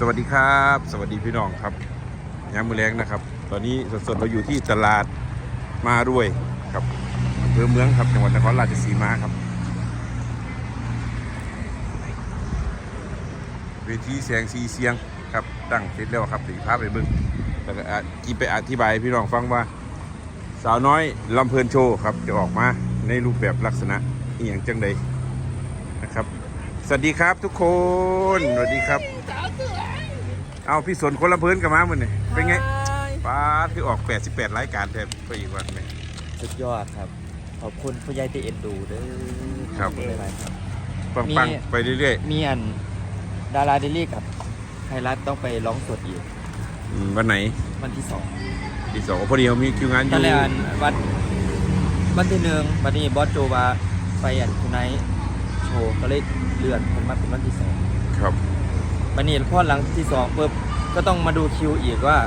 สวัสดีครับ สวัสดีพี่น้องครับยามมือแรงนะครับ ตอนนี้สดๆเราอยู่ที่ตลาดมาด้วยครับอำเภอเมืองครับจังหวัดนครราชสีมาครับเวทีแสงสีเสียงครับตั้งเสร็จแล้วครับสีภาพไปเบิ่งแล้วก็อะกีไปอธิบายพี่น้องฟังว่า สาวน้อยลำเพลินโชว์ครับจะออกมาในรูปแบบลักษณะอย่างจังใดนะครับ สวัสดีครับทุกคน สวัสดีครับ เอาพี่สนคนละพื้นกับมาเหมือนนี่เป็นไงป้าดคือออก 88รายการแทบไปอีกวันไหมสุดยอดครับ ขอบคุณผู้ใหญ่ที่เอ็นดูเด้อครับ ขอณหลายๆครับ ปังมีปังไปเรื่อยมีอันดาราเดลี่กับไทยรัฐต้องไปร้องสดอีกๆอืมวันไหนวันที่สอง ที่สองพอดีเขามีคิวงานอตอนยู่แรกอันวันวันที่หนึ่งวันนี้บอสโจว่าไปอันคุณไนท์โชว์ก็เลยเลื่อนมันมาเป็นวันที่สองครับ วันนี้พอหลังที่สองปุ๊บก็ต้องมาดูคิวอีกว่า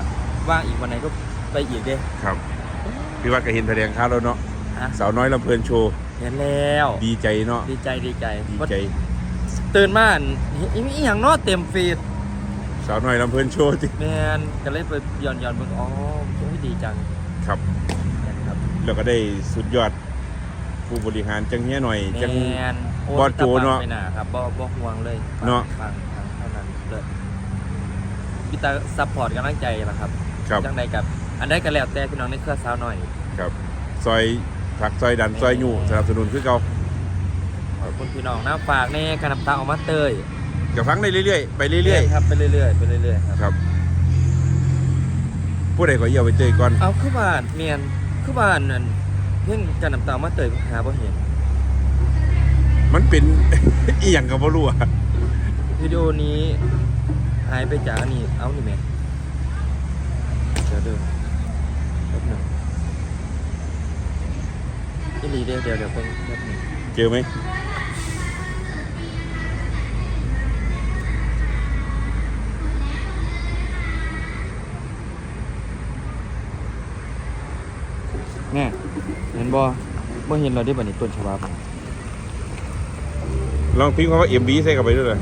ว่างอีกวันไหนก็ไปอีกเด้ครับ พี่ว่าก็เห็นแสดงข่าวแล้วเนาะฮะสาวน้อยลำเพลินโชว์เห็นแล้ว ดีใจเนาะดีใจดีใจดีใจ ตื่นมาอันอีอีหยังเนอเต็มฟีดสาวน้อยลำเพลินโชว์จริงแมนก็เลยไปย้อนย้อนเบิ่งอ๋อโอ้ยดีจังครับนะครับแล้วก็ได้สุดยอด ผู้บริหารจังเฮียหน่อยแมจังนโอ้บอสโจเนอะไม่น่าครับบ่บ่ห่วงเลยเนอะฟังฟังเท่านั้นเลยพี่ ตาซัพพอร์ตกำลังใจล่ะครับครับจังใดกับ อันใดก็แล้วแต่พี่น้องในเครือสาวหน่อย ครับซอยผักซอยดันซอยยูสนับสนุนคือเขาขอบคุณพี่น้องนะฝากในการนำตาออกมาเตยกับฟังได้เรื่อยๆไปเรื่อยครับไปเรื่อยๆไปเรื่อยๆครับๆครับผู้ใดขอเยี่ยวไปเจอก่อนเอาคือบ้านเมียนคือบ้านนั่นเพิ่งการนำตาออกมาเตยหาบ่เห็นมันเป็นอีหยังกับบ่รู้อะวิดีโอนี้ หายไปจากอันนี้เอานี่แม่เดี๋ยวเดินแป๊บหนึงอีหลีเดี๋ยวเดี๋ยวเดี๋ยวเพิ่งแป๊บหนึงเจอไหมแน่เห็นบ่บ่เห็นเราได้บัดนี้ต้นฉบับ ลองพิมพ์คำว่า MV ใส่เข้าไปด้วยเลย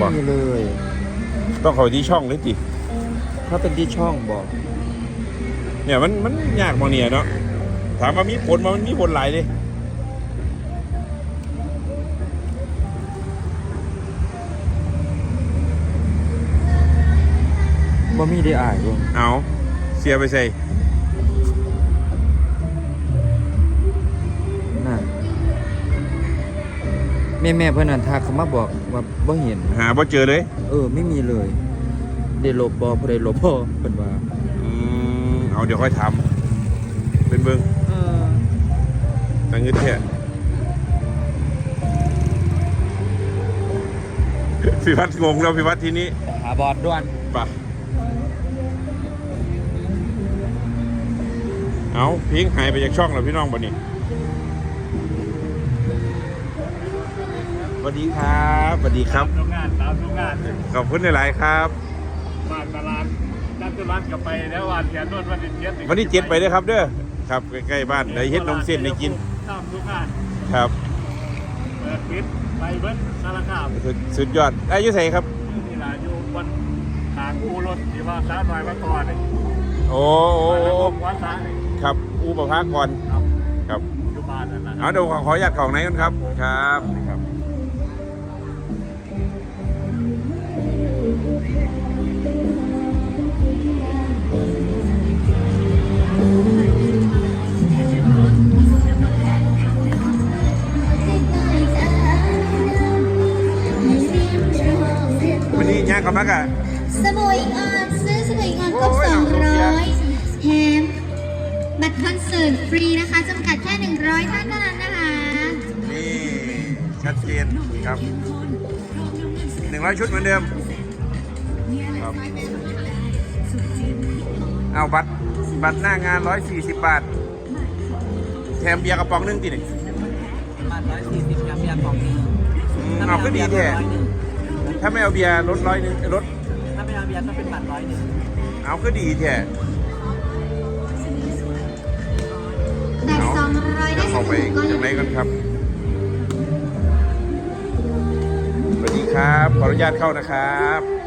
บอกนี่เลย ต้องเข้าไปที่ช่องเลยจิถ้าเป็นที่ช่องบอกเนี่ยมันมันยากมองเนี่ยเนาะถามว่ามีผลมามันมีผลหลายเลยบ่มีได้อ่านบ่เอาเสียไปใส่ ม่แม่ๆเพิ่นนั่นทักเขามาบอกว่าบ่เห็น หาบ่เจอเลยเออ ไม่มีเลยได้ลบบ่ผู้ใดลบบ่เพิ่นว่าอืมเอาเดี๋ยวค่อยทำเป็นเบิ้งเออตั้งเงินแท้พี่วัดงงแล้วพี่วัดทีนี้หาบอดด่วนปะเอาพิงหายไปจากช่องแล้วพี่น้องบ่นี่ วัสดีครับสวัสดีครับทำงานตามทุกงานขอบคุณหลายๆครับบ้านตลาดนัดตุลันกลับไปแล้ววันเขียนนวดวันที่เจ็ดวันนี้เจ็ดไปเด้อครับเด้อครับใกล้ๆบ้านได้เฮ็ดนมเส้นได้กินตามทุกงานครับเปิดปิดไปเบิ้ลสารคามสุดสุดยอดอายุใส่ครับนี่ล่ะอยู่บนทางอูรถที่ว่าสาวน้อยมาก่อนนี่โอ้โอ้มาแล้วโอ้ก็วัดสานี่ครับอูประภาคอนครับครับอยู่บ้านนั่นนะเอาเดี๋ยวขอขออนุญาตของไหนกันครับครับ ครับวันนี้ย่างกับมักอะสมุยออนซื้อสมุยออนครบโอ้ย200แถมบัตรคอนเสิร์ตฟรีนะคะจำกัดแค่100ท่านเท่านั้นนะคะนี่ชัดเจนครับหนึ่งร้อยชุดเหมือนเดิมครับเอาบัตรบัตรหน้างานร้อยสี่สิบบาท แถมเบียร์กระป๋องหนึงติหนึ่งบาท140กับเบียร์กล่องนึงเอาก็ดีแท้ ถ้าไม่เอาเบียร์ลดร้อยหนึงลดถ้าไม่เอาเบียร์ก็เป็นบาท100นึงเอาก็ดีแท้ แบบ200เข้าไปข้างในกันครับ สวัสดีครับ ขออนุญาตเข้านะครับ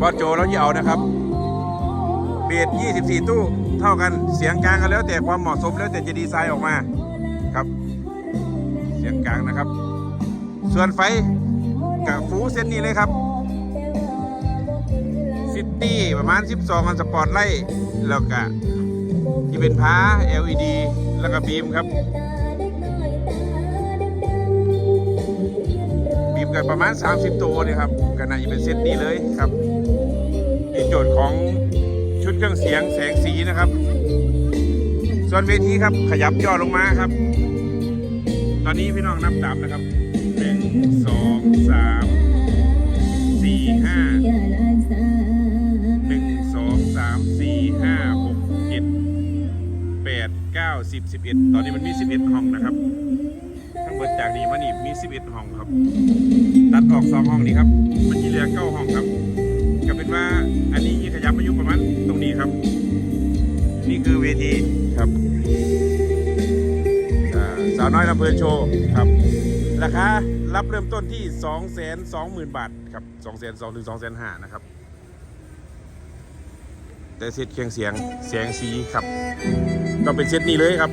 บอสโจแล้วจะเอานะครับ เบียด24 ตู้เท่ากันเสียงกลางกันแล้วแต่ความเหมาะสมแล้วแต่จะดีไซน์ออกมาครับ เสียงกลางนะครับ ส่วนไฟกับฟูเส้นนี้เลยครับซิตี้ประมาณ 12 อันสปอร์ตไลท์แล้วก็ที่เป็นพ้า LED แล้วก็บีมครับ บีมกันประมาณ 30 ตัวเนี่ยครับก็น่าจะเป็นเซตนี้เลยครับ โจทย์ของชุดเครื่องเสียงแสงสีนะครับ ส่วนเวทีครับขยับย่อลงมาครับ ตอนนี้พี่น้องนับตามนะครับหนึ่งสองสามสี่ห้าหนึ่งสองสามสี่ห้าหกเจ็ดแปดเก้าสิบสิบเอ็ดตอนนี้มันมีสิบเอ็ดห้องนะครับทั้งหมดจากนี้มานี่มีสิบเอ็ดห้องครับ ตัดออกสองห้องนี้ครับ มันที่เหลือเก้าห้องครับ นว่าอันนี้ขยับมาอยู่ประมาณตรงนี้ครับ นี่คือเวทีครับสาวน้อยลำเพลินโชว์ครับราคารับเริ่มต้นที่ 2 2 0 0 0 0 บาทครับ2 2 0 0 0ถึง2 5 0 0นะครับ แต่เซตเครื่องเสียงเสียงสีครับ ก็เป็นเซตนี้เลยครับ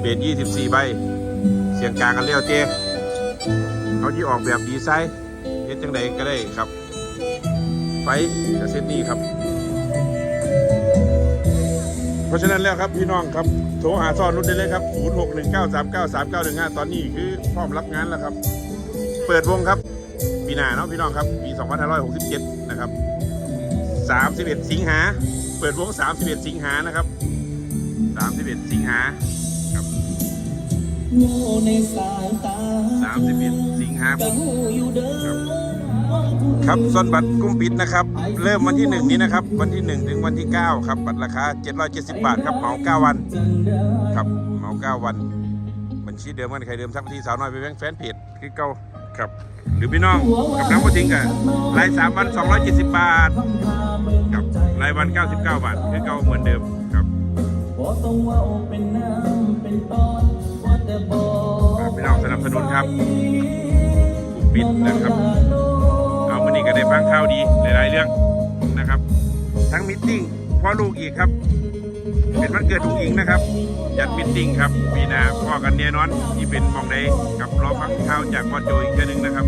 เบส24 ใบ เสียงกลางกันเรียวเจเขาที่ออกแบบดีไซน์ เฮ็ดจังใดก็ได้ครับ ไฟกับเซตนี้ครับ เพราะฉะนั้นแล้วครับพี่น้องครับ โทรหาซ่อนนุชได้เลยครับ0619393915 ตอนนี้คือพร้อมรับงานแล้วครับ เปิดวงครับ ปีหน้าเนาะพี่น้องครับ ปี 2567 นะครับ 31 สิงหา เปิดวง 31 สิงหานะครับ 31 สิงหาโง่ใน สายตา31สิงหาคก็มครับส่วนบัตรกุ้มปิดนะครับ เริ่มวันที่ 1 นี้นะครับ วันที่ 1 ถึงวันที่ 9 ครับ บัตรราคา 770 บาทครับเหมา9วัน ครับเหมา9วัน บัญชีเดิมกันใครเดิมทักที่สาวน้อยไปแบงแฟนเพจคือเก่าครับ หรือพี่น้องกับน้ำกระทิงกันราย3วัน270 บาทครับรายวัน 99 บาทคือเก่าเหมือนเดิมครับ พี่น้องสนับสนุนครับกุ้มปิดนะครับ เอาวันนี้ก็ได้ฟังข่าวดีหลายๆเรื่องนะครับ ทั้งมิทติ้งพ่อลูกอีกครับ เป็นวันเกิดทุกอิงนะครับ จัดมิทติ้งครับปีหน้าพ่อกันแน่นอนที่เป็นมองได้กับรอฟังข่าวจากพ่อโจอีกแค่นึงนะครับ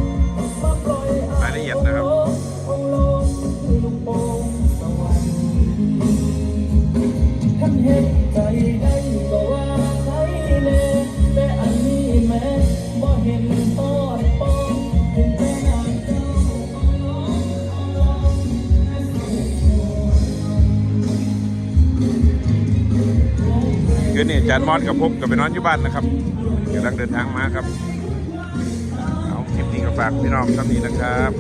คืนนี้จานมอสกับพบกับไปนอนอยู่บ้านนะครับกำลังเดินทางมาครับ เอาคลิปนี้ก็ฝากพี่น้องท่านนี้นะครับ